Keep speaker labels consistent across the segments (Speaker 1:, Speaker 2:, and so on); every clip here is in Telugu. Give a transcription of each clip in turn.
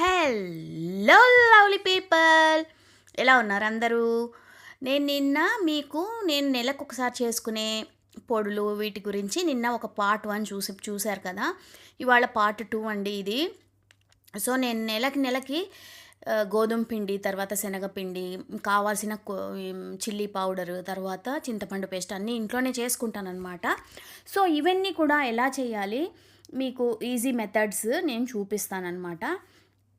Speaker 1: హెల్లో లవ్లీ పీపుల్ ఎలా ఉన్నారు అందరూ? నేను నిన్న మీకు నేను నెలకు ఒకసారి చేసుకునే పొడులు వీటి గురించి నిన్న ఒక పార్ట్ వన్ చూసి చూశారు కదా? ఇవాళ పార్ట్ టూ అండి ఇది. సో నేను నెలకి నెలకి గోధుమ పిండి తర్వాత శనగపిండి కావాల్సిన కో- చిల్లీ పౌడర్ తర్వాత చింతపండు పేస్ట్ అన్నీ ఇంట్లోనే చేసుకుంటానన్నమాట. సో ఇవన్నీ కూడా ఎలా చేయాలి? మీకు ఈజీ మెథడ్స్ నేను చూపిస్తానన్నమాట.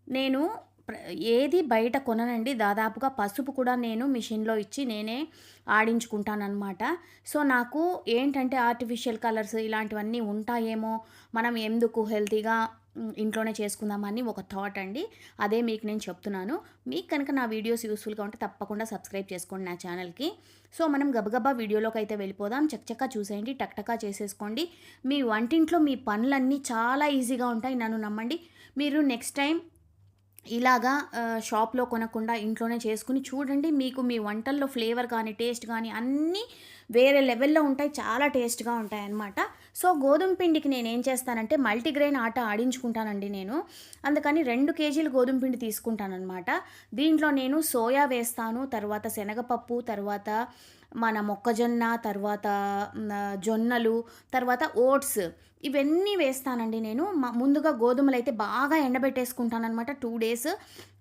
Speaker 1: నేను ప్ర- ఏది బయట కొననండి. దాదాపుగా పసుపు కూడా నేను మిషన్లో ఇచ్చి నేనే ఆడించుకుంటానన్నమాట. సో నాకు ఏంటంటే ఆర్టిఫిషియల్ కలర్స్ ఇలాంటివన్నీ ఉంటాయేమో మనం ఎందుకు హెల్తీగా ఇంట్లోనే చేసుకుందామని ఒక థాట్ అండి. అదే మీకు నేను చెప్తున్నాను. మీకు కనుక నా వీడియోస్ యూస్ఫుల్గా ఉంటే తప్పకుండా సబ్స్క్రైబ్ చేసుకోండి నా ఛానల్కి. సో మనం గబగబా వీడియోలోకి అయితే వెళ్ళిపోదాం. చక్కచక్క చూసేయండి టక్టకా చేసేసుకోండి. మీ వంటింట్లో మీ పనులన్నీ చాలా ఈజీగా ఉంటాయి. నన్ను నమ్మండి. మీరు నెక్స్ట్ టైం ఇలాగా షాప్లో కొనకుండా ఇంట్లోనే చేసుకుని చూడండి మీకు మీ వంటల్లో ఫ్లేవర్ కానీ టేస్ట్ కానీ అన్నీ వేరే లెవెల్లో ఉంటాయి చాలా టేస్ట్గా ఉంటాయి అన్నమాట. సో గోధుమ పిండికి నేను ఏం చేస్తానంటే మల్టీగ్రెయిన్ ఆట ఆడించుకుంటానండి నేను. అందుకని రెండు కేజీలు గోధుమ పిండి తీసుకుంటానమాట దీంట్లో నేను సోయా వేస్తాను తర్వాత శనగపప్పు తర్వాత మన మొక్కజొన్న తర్వాత జొన్నలు తర్వాత ఓట్స్ ఇవన్నీ వేస్తానండి నేను. ముందుగా గోధుమలు అయితే బాగా ఎండబెట్టేసుకుంటాను అనమాట టూ డేస్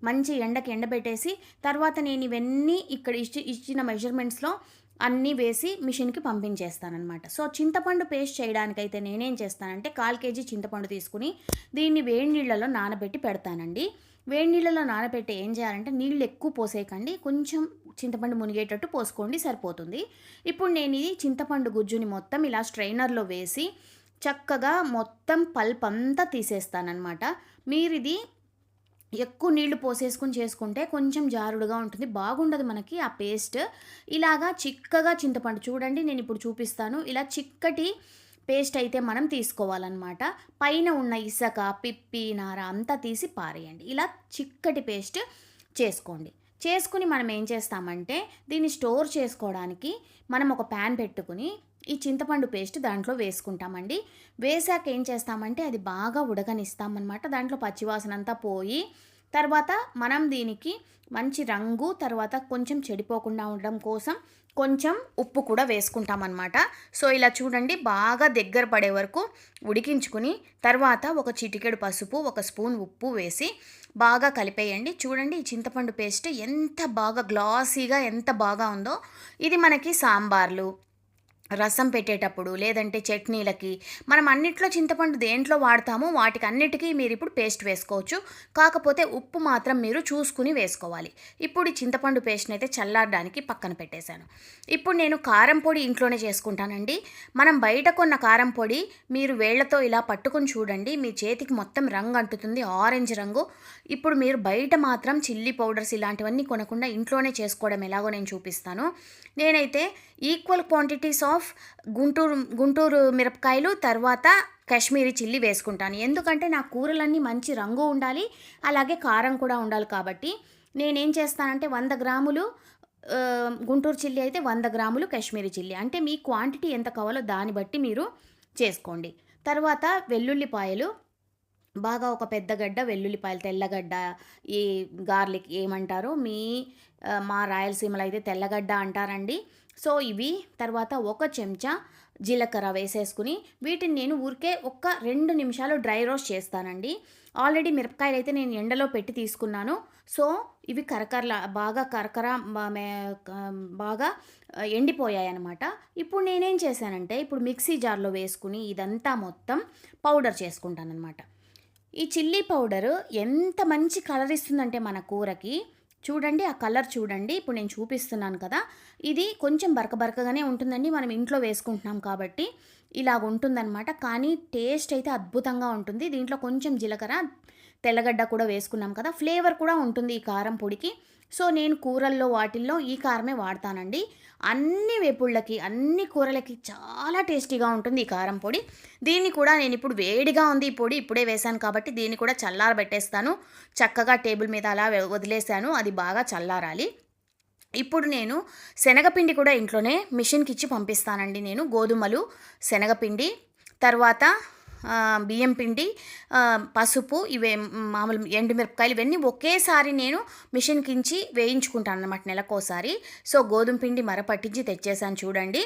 Speaker 1: మంచి ఎండకి ఎండబెట్టేసి తర్వాత నేను ఇవన్నీ ఇక్కడ ఇచ్చి ఇచ్చిన మెజర్మెంట్స్లో అన్నీ వేసి మిషన్కి పంపించేస్తానమాట సో చింతపండు పేస్ట్ చేయడానికైతే నేనేం చేస్తానంటే కాల్ కేజీ చింతపండు తీసుకుని దీన్ని వేడి నీళ్ళలో నానబెట్టి పెడతానండి. వేడి నీళ్ళలో నానబెట్టి ఏం చేయాలంటే నీళ్ళు ఎక్కువ పోసేయకండి. కొంచెం చింతపండు మునిగేటట్టు పోసుకోండి సరిపోతుంది. ఇప్పుడు నేను ఇది చింతపండు గుజ్జుని మొత్తం ఇలా స్ట్రైనర్లో వేసి చక్కగా మొత్తం పల్ప్ అంతా తీసేస్తానన్నమాట. మీరు ఇది ఎక్కువ నీళ్ళు పోసేసుకుని చేసుకుంటే కొంచెం జారుడుగా ఉంటుంది బాగుండదు మనకి ఆ పేస్ట్. ఇలాగా చిక్కగా చింతపండు చూడండి నేను ఇప్పుడు చూపిస్తాను. ఇలా చిక్కటి పేస్ట్ అయితే మనం తీసుకోవాలన్నమాట. పైన ఉన్న ఇసక పిప్పి నార అంతా తీసి పారేయండి. ఇలా చిక్కటి పేస్ట్ చేసుకోండి. చేసుకుని మనం ఏం చేస్తామంటే దీన్ని స్టోర్ చేసుకోవడానికి మనం ఒక ప్యాన్ పెట్టుకుని ఈ చింతపండు పేస్ట్ దాంట్లో వేసుకుంటామండి. వేసాక ఏం చేస్తామంటే అది బాగా ఉడకనిస్తామన్నమాట. దాంట్లో పచ్చివాసన అంతా పోయి తర్వాత మనం దీనికి మంచి రంగు తర్వాత కొంచెం చెడిపోకుండా ఉండడం కోసం కొంచెం ఉప్పు కూడా వేసుకుంటామన్నమాట. సో ఇలా చూడండి బాగా దగ్గర పడే వరకు ఉడికించుకుని తర్వాత ఒక చిటికెడు పసుపు ఒక స్పూన్ ఉప్పు వేసి బాగా కలిపేయండి. చూడండి ఈ చింతపండు పేస్ట్ ఎంత బాగా గ్లాసీగా ఎంత బాగా ఉందో. ఇది మనకి సాంబార్లు రసం పెట్టేటప్పుడు లేదంటే చట్నీలకి మనం అన్నిట్లో చింతపండు దేంట్లో వాడతామో వాటికి అన్నిటికీ మీరు ఇప్పుడు పేస్ట్ వేసుకోవచ్చు. కాకపోతే ఉప్పు మాత్రం మీరు చూసుకుని వేసుకోవాలి. ఇప్పుడు ఈ చింతపండు పేస్ట్ని అయితే చల్లారడానికి పక్కన పెట్టేశాను. ఇప్పుడు నేను కారం పొడి ఇంట్లోనే చేసుకుంటానండి. మనం బయట కొన్న కారం పొడి మీరు వేళ్ళతో ఇలా పట్టుకొని చూడండి. మీ చేతికి మొత్తం రంగు అంటుతుంది. ఆరెంజ్ రంగు. ఇప్పుడు మీరు బయట మాత్రం చిల్లీ పౌడర్స్ ఇలాంటివన్నీ కొనకుండా ఇంట్లోనే చేసుకోవడం ఎలాగో నేను చూపిస్తాను. నేనైతే equal quantities of Guntur Guntur మిరపకాయలు తర్వాత కాశ్మీరీ చిల్లీ వేసుకుంటాను. ఎందుకంటే నా కూరలన్నీ మంచి రంగు ఉండాలి అలాగే కారం కూడా ఉండాలి కాబట్టి నేనేం చేస్తానంటే వంద గ్రాములు గుంటూరు చిల్లీ అయితే వంద గ్రాములు కాశ్మీరీ చిల్లీ. అంటే మీ క్వాంటిటీ ఎంత కావాలో దాన్ని బట్టి మీరు చేసుకోండి. తర్వాత వెల్లుల్లిపాయలు బాగా ఒక పెద్ద గడ్డ వెల్లుల్లిపాయలు తెల్లగడ్డ ఈ గార్లిక్ ఏమంటారో మీ మా రాయలసీమలో అయితే తెల్లగడ్డ అంటారండి. సో ఇవి తర్వాత ఒక చెంచా జీలకర్ర వేసేసుకుని వీటిని నేను ఊరికే ఒక్క రెండు నిమిషాలు డ్రై రోస్ట్ చేస్తానండి. ఆల్రెడీ మిరపకాయలు అయితే నేను ఎండలో పెట్టి తీసుకున్నాను. సో ఇవి కరకరలా బాగా కరకర మే- బాగా ఎండిపోయాయి అనమాట ఇప్పుడు నేనేం చేశానంటే ఇప్పుడు మిక్సీ జార్లో వేసుకుని ఇదంతా మొత్తం పౌడర్ చేసుకుంటాను అనమాట ఈ చిల్లీ పౌడరు ఎంత మంచి కలర్ ఇస్తుందంటే మన కూరకి. చూడండి ఆ కలర్ చూడండి. ఇప్పుడు నేను చూపిస్తున్నాను కదా. ఇది కొంచెం బరక బరకగానే ఉంటుందండి. మనం ఇంట్లో వేసుకుంటున్నాం కాబట్టి ఇలాగ ఉంటుందన్నమాట. కానీ టేస్ట్ అయితే అద్భుతంగా ఉంటుంది. దీంట్లో కొంచెం జీలకర్ర తెల్లగడ్డ కూడా వేసుకున్నాం కదా. ఫ్లేవర్ కూడా ఉంటుంది ఈ కారం పొడికి. సో నేను కూరల్లో వాటిల్లో ఈ కారమే వాడతానండి. అన్ని వేపుళ్ళకి అన్ని కూరలకి చాలా టేస్టీగా ఉంటుంది ఈ కారం పొడి. దీన్ని కూడా నేను ఇప్పుడు వేడిగా ఉంది ఈ పొడి ఇప్పుడే వేశాను కాబట్టి దీన్ని కూడా చల్లారబెట్టేస్తాను. చక్కగా టేబుల్ మీద అలా వదిలేశాను అది బాగా చల్లారాలి. ఇప్పుడు నేను శనగపిండి కూడా ఇంట్లోనే మిషన్కి ఇచ్చి పంపిస్తానండి నేను గోధుమలు శనగపిండి తర్వాత బియ్యం పిండి పసుపు ఇవే మామూలు ఎండుమిరపకాయలు ఇవన్నీ ఒకేసారి నేను మిషన్ కించి వేయించుకుంటాను అనమాట నెలకోసారి. సో గోధుమ పిండి మర పట్టించి తెచ్చేసాను చూడండి.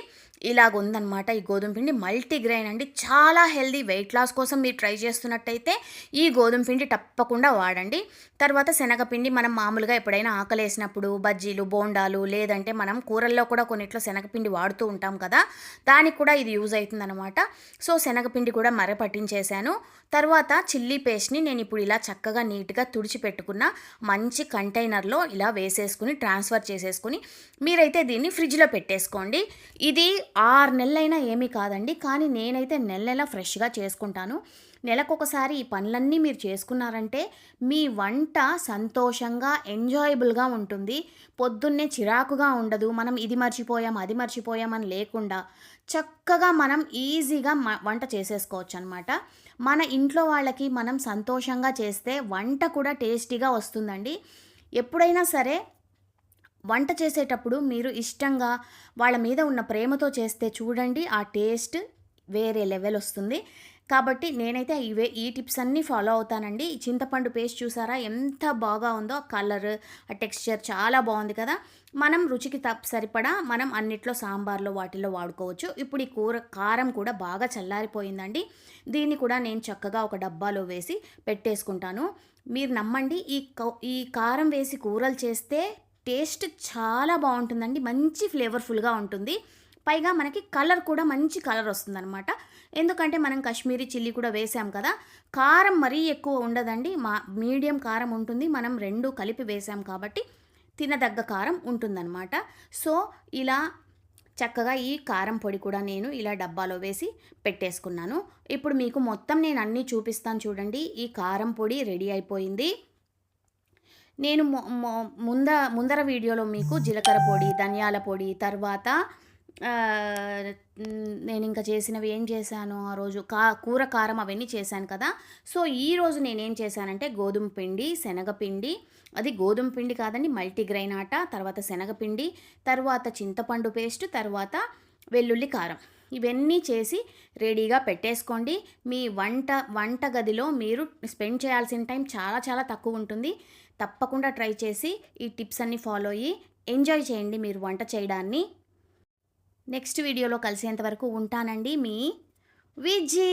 Speaker 1: ఇలాగ ఉందన్నమాట ఈ గోధుమ పిండి మల్టీగ్రెయిన్ అండి. చాలా హెల్దీ వెయిట్ లాస్ కోసం మీరు ట్రై చేస్తున్నట్టయితే ఈ గోధుమ పిండి తప్పకుండా వాడండి. తర్వాత శనగపిండి మనం మామూలుగా ఎప్పుడైనా ఆకలేసినప్పుడు బజ్జీలు బోండాలు లేదంటే మనం కూరల్లో కూడా కొన్నిట్లో శనగపిండి వాడుతూ ఉంటాం కదా దానికి కూడా ఇది యూజ్ అవుతుందన్నమాట. సో శనగపిండి కూడా మర పట్టించేశాను. తర్వాత చిల్లీ పేస్ట్ని నేను ఇప్పుడు ఇలా చక్కగా నీట్గా తుడిచి పెట్టుకున్న మంచి కంటైనర్లో ఇలా వేసేసుకుని ట్రాన్స్ఫర్ చేసేసుకుని మీరైతే దీన్ని ఫ్రిడ్జ్లో పెట్టేసుకోండి. ఇది ఆరు నెలలైనా ఏమీ కాదండి. కానీ నేనైతే నెల నెల ఫ్రెష్గా చేసుకుంటాను. నెలకొకసారి ఈ పనులన్నీ మీరు చేసుకున్నారంటే మీ వంట సంతోషంగా ఎంజాయబుల్గా ఉంటుంది. పొద్దున్నే చిరాకుగా ఉండదు. మనం ఇది మర్చిపోయాం అది మర్చిపోయామని లేకుండా చక్కగా మనం ఈజీగా వంట చేసేసుకోవచ్చు అనమాట మన ఇంట్లో వాళ్ళకి మనం సంతోషంగా చేస్తే వంట కూడా టేస్టీగా వస్తుందండి. ఎప్పుడైనా సరే వంట చేసేటప్పుడు మీరు ఇష్టంగా వాళ్ళ మీద ఉన్న ప్రేమతో చేస్తే చూడండి ఆ టేస్ట్ వేరే లెవెల్ వస్తుంది. కాబట్టి నేనైతే ఇవే ఈ టిప్స్ అన్నీ ఫాలో అవుతానండి. ఈ చింతపండు పేస్ట్ చూసారా? ఎంత బాగా ఉందో కలర్ ఆ టెక్స్చర్ చాలా బాగుంది కదా? మనం రుచికి తప్ప సరిపడా మనం అన్నిట్లో సాంబార్లో వాటిల్లో వాడుకోవచ్చు. ఇప్పుడు ఈ కూర కారం కూడా బాగా చల్లారిపోయిందండి. దీన్ని కూడా నేను చక్కగా ఒక డబ్బాలో వేసి పెట్టేసుకుంటాను. మీరు నమ్మండి ఈ కౌ- ఈ కారం వేసి కూరలు చేస్తే టేస్ట్ చాలా బాగుంటుందండి. మంచి ఫ్లేవర్ఫుల్గా ఉంటుంది. పైగా మనకి కలర్ కూడా మంచి కలర్ వస్తుందన్నమాట. ఎందుకంటే మనం కాశ్మీరీ చిల్లీ కూడా వేసాం కదా. కారం మరీ ఎక్కువ ఉండదండి. మా మీడియం కారం ఉంటుంది. మనం రెండు కలిపి వేసాం కాబట్టి తినదగ్గ కారం ఉంటుందన్నమాట. సో ఇలా చక్కగా ఈ కారం పొడి కూడా నేను ఇలా డబ్బాలో వేసి పెట్టేసుకున్నాను. ఇప్పుడు మీకు మొత్తం నేను అన్నీ చూపిస్తాను చూడండి. ఈ కారం పొడి రెడీ అయిపోయింది. నేను మొ- ముంద ముందర వీడియోలో మీకు జీలకర్ర పొడి ధనియాల పొడి తర్వాత నేను ఇంకా చేసినవి ఏం చేశాను? ఆ రోజు కా కూర కారం అవన్నీ చేశాను కదా. సో ఈ రోజు నేనేం చేశానంటే గోధుమ పిండి శనగపిండి అది గోధుమ పిండి కాదండి మల్టీగ్రెయిన్ ఆట తర్వాత శనగపిండి తర్వాత చింతపండు పేస్ట్ తర్వాత వెల్లుల్లి కారం. ఇవన్నీ చేసి రెడీగా పెట్టేసుకోండి. మీ వంట వంట గదిలో మీరు స్పెండ్ చేయాల్సిన టైం చాలా చాలా తక్కువ ఉంటుంది. తప్పకుండా ట్రై చేసి ఈ టిప్స్ అన్నీ ఫాలో అయ్యి ఎంజాయ్ చేయండి మీరు వంట చేయడాన్ని. నెక్స్ట్ వీడియోలో కలిసేంత వరకు ఉంటానండి మీ విజీ.